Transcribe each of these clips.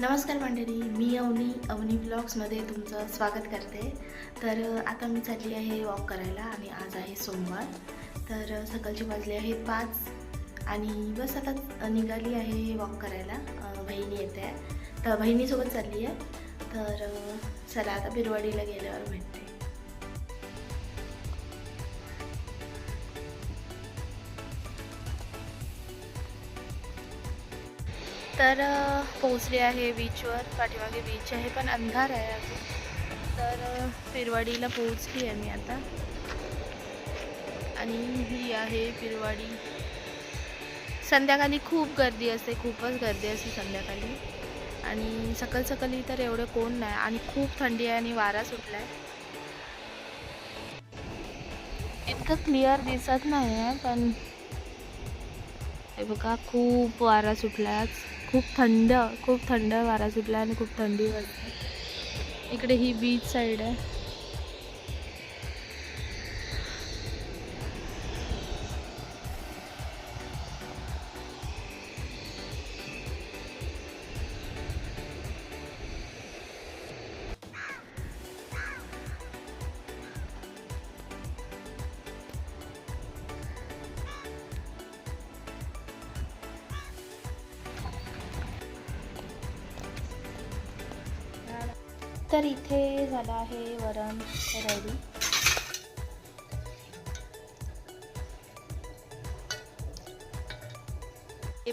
नमस्कार मंडळी मी अवनी अवनी ब्लॉग्समध्ये तुमचं स्वागत करते. तर आता मी चालली आहे वॉक करायला आणि आज आहे सोमवार. तर सकाळची वाजली वाजले आहेत पाच आणि बस आता निघाली आहे वॉक करायला. बहिणी येते. आहे तर बहिणीसोबत चालली आहे. तर चला आता बिरवाडीला गेल्यावर भेटते. तर पोहोचली पोहोचले आहे बीचवर पाठीमागे बीच आहे पण अंधार आहे अजून. तर पिरवाडीला पोहोचली आहे मी आता. आणि ही आहे पिरवाडी संध्याकाळी खूप गर्दी असते खूपच गर्दी असते संध्याकाळी. आणि सकाळ सकाळी तर एवढं कोण नाही. आणि खूप थंडी आहे आणि वारा सुटला आहे इतकं क्लिअर दिसत नाही आहे पण हे बघा खूप वारा सुटला आज. खूप थंड खूप थंड वारा सुटला आणि खूप थंडी वाजते. इकडे ही बीच साईड आहे. तर इथे झालं आहे वरण रेडी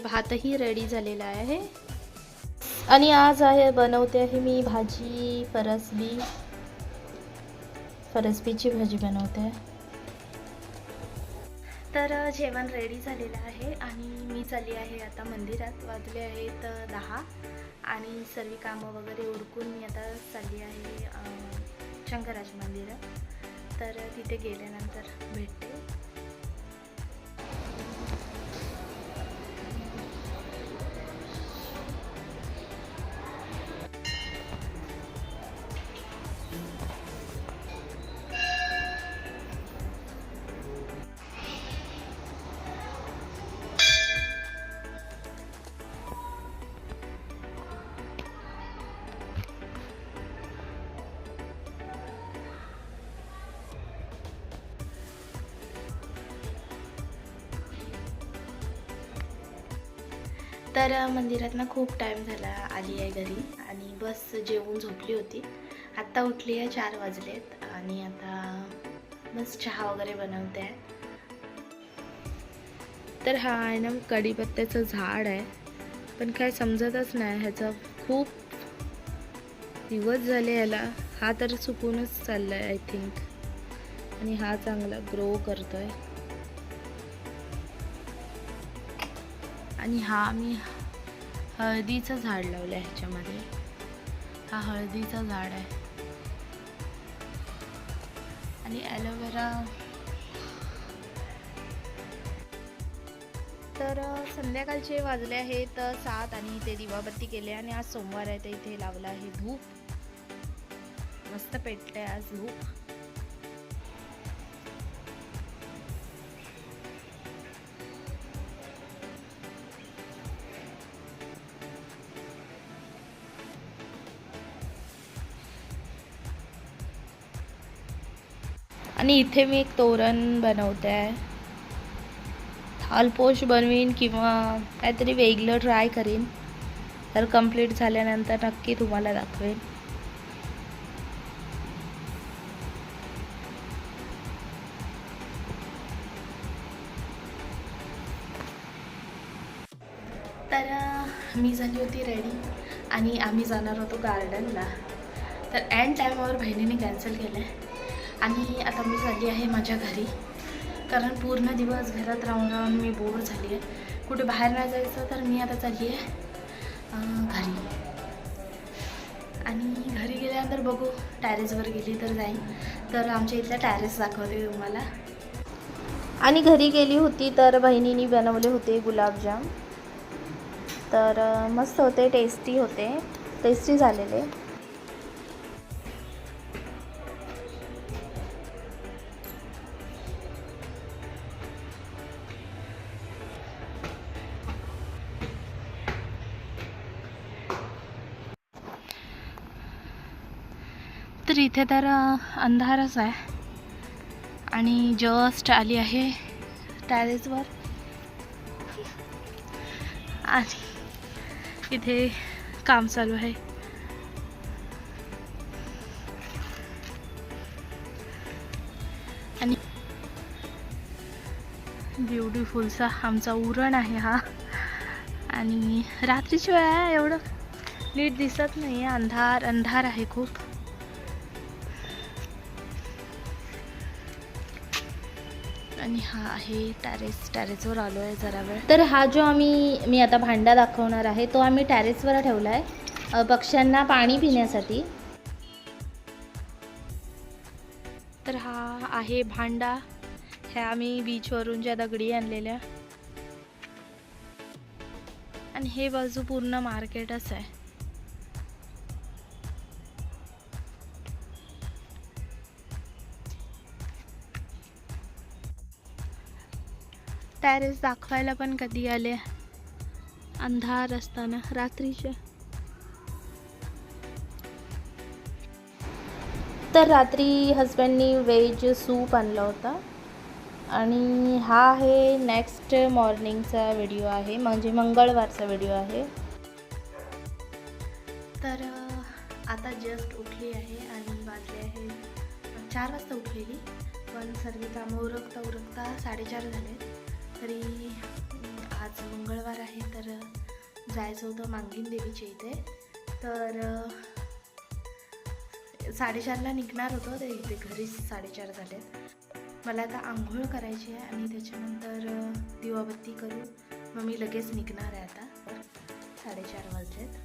भातही रेडी झालेला आहे. आणि आज आहे बनवते आहे मी भाजी फरसबी. फरसबीची भाजी बनवते. तर जेवण रेडी झालेलं आहे आणि मी चालली आहे आता मंदिरात. वाजले आहेत दहा. आणि सर्व कामं वगैरे उरकून मी आता चालली आहे अ, शंकराच्या मंदिरात. तर तिथे गेल्यानंतर भेटते. तर मंदिरात ना खूप टाईम झाला आली आहे घरी आणि बस जेवून झोपली होती. आत्ता उठली आहे चार वाजलेत आणि आता बस चहा वगैरे बनवते आहे. तर हा आहे ना कढीपत्त्याचं झाड आहे. पण काय समजतच नाही ह्याचं खूप दिवस झाले याला. हा तर चुकूनच चालला आहे आय थिंक आणि हा चांगला ग्रो करतोय. आणि हा मी हळदीचं झाड लावलं आहे ह्याच्यामध्ये. हा हळदीचं झाड आहे. आणि ॲलोवेरा. तर संध्याकाळचे वाजले आहेत सात आणि ते दिवाबत्ती केले आणि आज सोमवार आहे तर इथे लावला आहे धूप. मस्त पेटले आज धूप. आणि इथे मी एक तोरण बनवते. आहे थालपोश बनवीन किंवा काहीतरी वेगळं ट्राय करीन. तर कंप्लीट झाल्यानंतर नक्की तुम्हाला दाखवेन. तर मी झाली होती रेडी आणि आम्ही जाणार होतो गार्डनला तर अँड टायमावर बहिणीने कॅन्सल केलं आहे आणि आता मी चालली आहे माझ्या घरी. कारण पूर्ण दिवस घरात राहून राहून मी बोर झाली आहे. कुठे बाहेर नाही जायचं तर मी आता चालली आहे घरी. आणि घरी गेल्यानंतर बघू टॅरेसवर गेली तर जाईन. तर आमच्या इथल्या टॅरेस दाखवते तुम्हाला. आणि घरी गेली होती तर बहिणीने बनवले होते गुलाबजाम. तर मस्त होते टेस्टी होते. टेस्टी झालेले. तर इथे तर अंधारच आहे. आणि जस्ट आली आहे टॅरेसवर आणि इथे काम चालू आहे. आणि ब्युटिफुलचा आमचा उरण आहे हा. आणि रात्रीची वेळ आहे एवढं. नीट दिसत नाही आहे अंधार अंधार आहे खूप. आणि हा आहे टॅरेस टॅरेसवर आलो आहे जरा वेळ. तर हा जो आम्ही मी आता भांडा दाखवणार आहे तो आम्ही टॅरेसवर ठेवला आहे पक्ष्यांना पाणी पिण्यासाठी. तर हा आहे भांडा. ह्या आम्ही बीचवरून ज्या दगडी आणलेल्या. आणि हे बाजू पूर्ण मार्केटच आहे. टॅरेस दाखवायला पण कधी आले? अंधार असताना रात्रीचे. तर रात्री हजबंडनी व्हेज सूप आणला होता. आणि हा आहे नेक्स्ट मॉर्निंगचा व्हिडिओ आहे. म्हणजे मंगळवारचा व्हिडिओ आहे. तर आता जस्ट उठली आहे आणि वाजले आहे चार वाजता उठलेली. पण सर्व कामं उरकता उरकता साडेचार झाले. तरी आज मंगळवार आहे तर जायचं होतं मांगीन देवीच्या इथे. तर साडेचारला निघणार होतो ते इथे घरीच साडेचार झाले. मला आता आंघोळ करायची आहे आणि त्याच्यानंतर दिवाबत्ती करू. मग मी लगेच निघणार आहे आता साडेचार वाजलेत.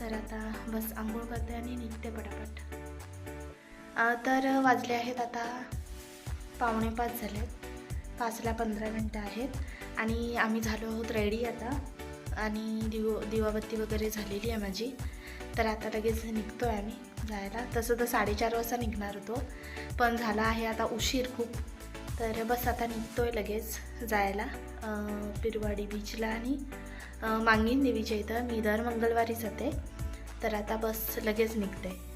तर आता बस आंघोळ करते आणि निघते पटापट. तर वाजले आहेत आता पावणे पाच झालेत. पाचला पंधरा मिनटं आहेत. आणि आम्ही झालो आहोत रेडी आता. आणि दिव दिवाबत्ती वगैरे झालेली आहे माझी. तर आता लगेच निघतो आहे आम्ही जायला. तसं तर साडेचार वाजता निघणार होतो. पण झाला आहे आता उशीर खूप. तर बस आता निघतो आहे लगेच जायला. पिरवाडी बीचला आणि मांगीन देवीच्या इथं. मी दर मंगळवारी जाते. तर आता बस लगेच निघते.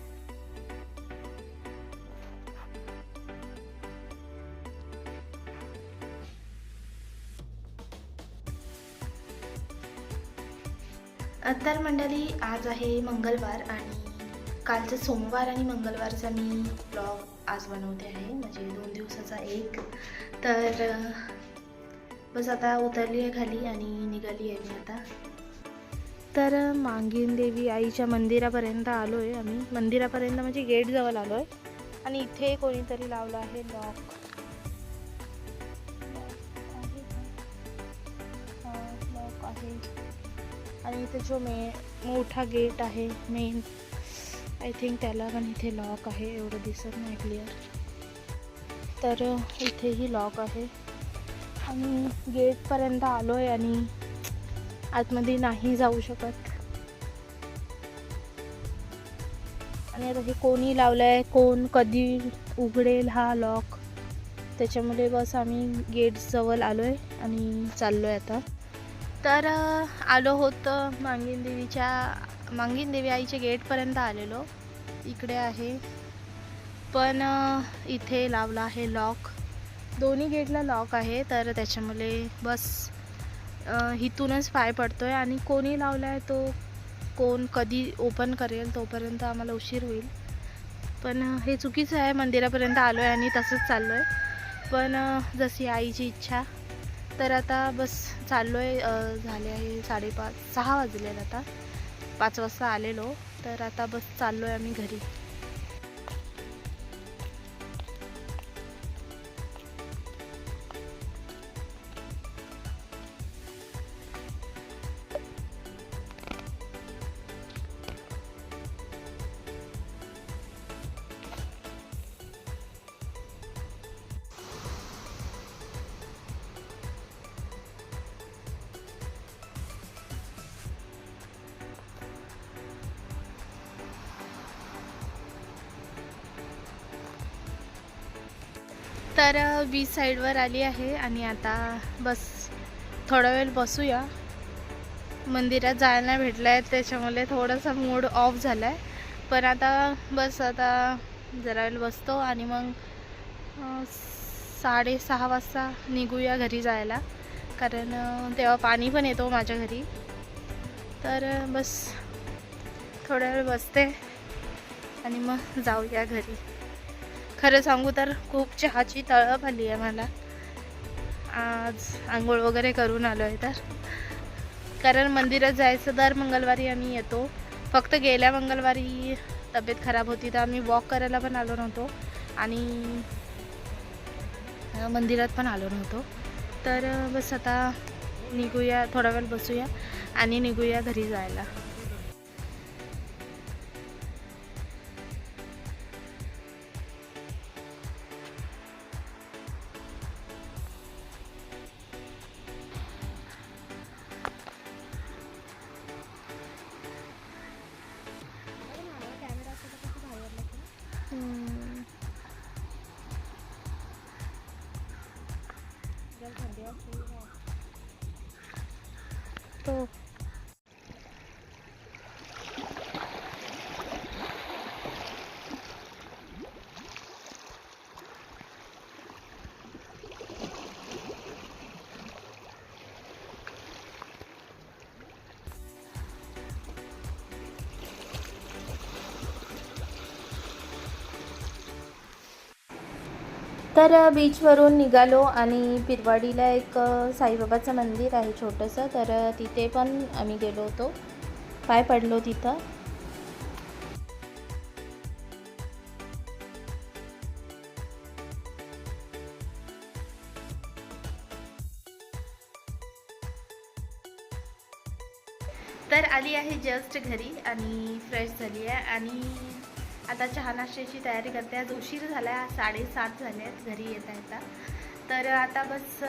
तर मंडळी आज आहे मंगळवार आणि कालचं सोमवार आणि मंगळवारचा मी ब्लॉग आज बनवते आहे म्हणजे दोन दिवसाचा एक. तर बस आता उतरली आहे खाली आणि निघाली आहे मी आता. तर मांगीन देवी आईच्या मंदिरापर्यंत आलो आहे आम्ही. मंदिरापर्यंत म्हणजे गेटजवळ आलो आहे आणि इथे कोणीतरी लावलं आहे लॉक आणि इथे जो मे मोठा गेट आहे मेन आय थिंक त्याला पण इथे लॉक आहे एवढं दिसत नाही क्लिअर तर इथेही लॉक आहे. आणि गेटपर्यंत आलो आहे आणि आतमध्ये नाही जाऊ शकत. आणि आता हे कोणी लावलं आहे कोण कधी उघडेल हा लॉक त्याच्यामुळे बस आम्ही गेटजवळ आलो आहे आणि चाललो आहे आता. तर आलो होतं मांगीन देवीच्या मांगीन देवी आईच्या गेटपर्यंत आलेलो. इकडे आहे. पण इथे लावला आहे लॉक. दोन्ही गेटला लॉक आहे. तर त्याच्यामुळे बस इथूनच पाय आहे आणि कोणी लावला आहे तो कोण कधी ओपन करेल तोपर्यंत आम्हाला उशीर होईल. पण हे चुकीचं आहे. मंदिरापर्यंत आलो आहे आणि तसंच चाललो आहे पण जशी आईची इच्छा तर आता बस चाललो आहे झाले आहे साडेपाच सहा वाजलेत आता. पाच वाजता आलेलो तर आता बस चाललो आहे आम्ही घरी. तर बीच साईडवर आली आहे आणि आता बस थोडा वेळ बसूया. मंदिरात जायला भेटलं आहे त्याच्यामुळे थोडासा मूड ऑफ झाला आहे पण आता बस आता जरा वेळ बसतो आणि मग साडेसहा वाजता निघूया घरी जायला. कारण तेव्हा पाणी पण येतो माझ्या घरी. तर बस थोड्या वेळ बसते आणि मग जाऊया घरी. खरं सांगू तर खूप चहाची तळप आली आहे मला. आज आंघोळ वगैरे करून आलो आहे तर. कारण मंदिरात जायचं दर मंगळवारी आम्ही येतो. फक्त गेल्या मंगळवारी तब्येत खराब होती तर आम्ही वॉक करायला पण आलो नव्हतो. आणि मंदिरात पण आलो नव्हतो. तर बस आता निघूया थोडा वेळ बसूया आणि निघूया घरी जायला. तो तर बीचवरून निघालो आणि पिरवाडीला एक साईबाबाचं मंदिर आहे छोटंसं. तर तिथे पण आम्ही गेलो होतो. पाय पडलो तिथं. तर आली आहे जस्ट घरी आणि फ्रेश झाली आहे आणि आता चहा नाश्त्याची तयारी करते. आज उशीर झाला आहे साडेसात झाले आहेत घरी येता येता. तर आता बस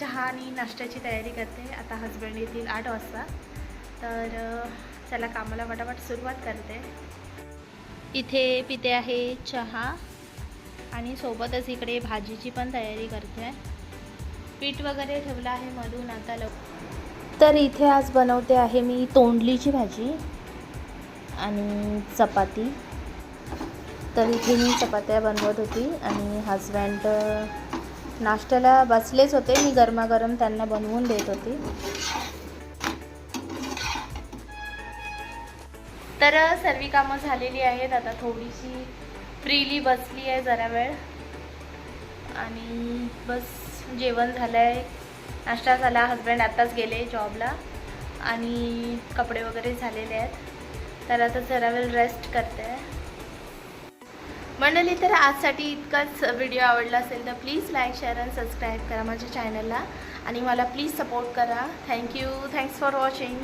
चहा आणि नाश्त्याची तयारी करते. आता हजबंड येतील आठ वाजता. तर चला कामाला फटाफट सुरुवात करते. इथे पिते आहे चहा आणि सोबतच इकडे भाजीची पण तयारी करते. पीठ वगैरे ठेवलं आहे मधून आता लव तर इथे आज बनवते आहे मी तोंडलीची भाजी. आणि चपाती. तर इथे मी चपात्या बनवत होती आणि हजबंड नाश्त्याला बसलेच होते. मी गरमागरम त्यांना बनवून देत होती. तर सर्व कामं झालेली आहेत. आता थोडीशी फ्रीली बसली आहे जरा वेळ. आणि बस जेवण झालं आहे नाश्ता झाला. हजबंड आत्ताच गेले जॉबला आणि कपडे वगैरे झालेले आहेत. तर आता जरा वेळ रेस्ट करते. मंडळी तर आजसाठी इतकाच व्हिडिओ आवडला असेल तर प्लीज लाईक शेअर आणि सबस्क्राईब करा माझ्या चॅनलला आणि मला प्लीज सपोर्ट करा. Thank you thanks for watching